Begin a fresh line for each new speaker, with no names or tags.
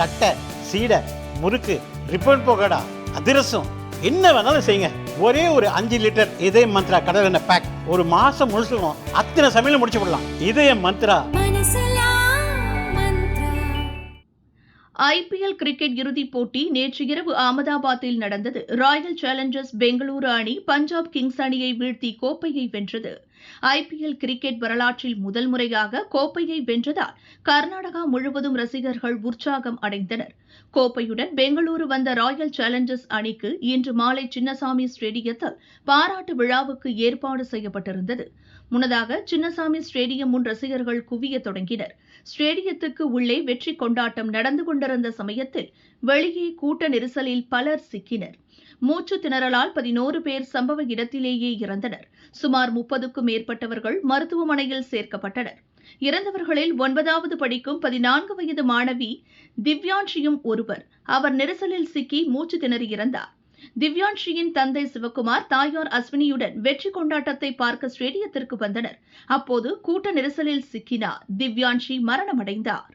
தட்டை சீடை முறுக்கு ரிப்பன் போகடா அதிரசம் என்ன வேணாலும் செய்யுங்க. ஒரே ஒரு அஞ்சு லிட்டர் இதய மந்த்ரா கடல் எண்ணெய் பேக் ஒரு மாசம் முழுசுக்கும் அத்தனை சமையல முடிச்சு விடலாம். இதய மந்த்ரா.
ஐபிஎல் கிரிக்கெட் இறுதிப் போட்டி நேற்று இரவு அகமதாபாத்தில் நடந்தது. ராயல் சேலஞ்சர்ஸ் பெங்களூரு அணி பஞ்சாப் கிங்ஸ் அணியை வீழ்த்தி கோப்பையை வென்றது. ஐபிஎல் கிரிக்கெட் வரலாற்றில் முதல் முறையாக கோப்பையை வென்றதால் கர்நாடகா முழுவதும் ரசிகர்கள் உற்சாகம் அடைந்தனர். கோப்பையுடன் பெங்களூரு வந்த ராயல் சேலஞ்சர்ஸ் அணிக்கு இன்று மாலை சின்னசாமி ஸ்டேடியத்தில் பாராட்டு விழாவுக்கு ஏற்பாடு செய்யப்பட்டிருந்தது. முன்னதாக சின்னசாமி ஸ்டேடியம் முன் ரசிகர்கள் குவிய தொடங்கினர். ஸ்டேடியத்துக்கு உள்ளே வெற்றி கொண்டாட்டம் நடந்து கொண்டிருந்த சமயத்தில் வெளியே கூட்ட நெரிசலில் பலர் சிக்கினர். மூச்சு திணறலால் பதினோரு பேர் சம்பவ இடத்திலேயே இறந்தனர். சுமார் முப்பதுக்கும் மேற்பட்டவர்கள் மருத்துவமனையில் சேர்க்கப்பட்டனர். இறந்தவர்களில் ஒன்பதாவது படிக்கும் பதினான்கு வயது மாணவி திவ்யான்ஷியும் ஒருவர். அவர் நெரிசலில் சிக்கி மூச்சு திணறி இறந்தார். திவ்யான்ஷியின் தந்தை சிவகுமார் தாயார் அஸ்வினியுடன் வெற்றி கொண்டாட்டத்தை பார்க்க ஸ்டேடியத்திற்கு வந்தனர். அப்போது கூட்ட நெரிசலில் சிக்கினார். திவ்யான்ஷி மரணமடைந்தார்.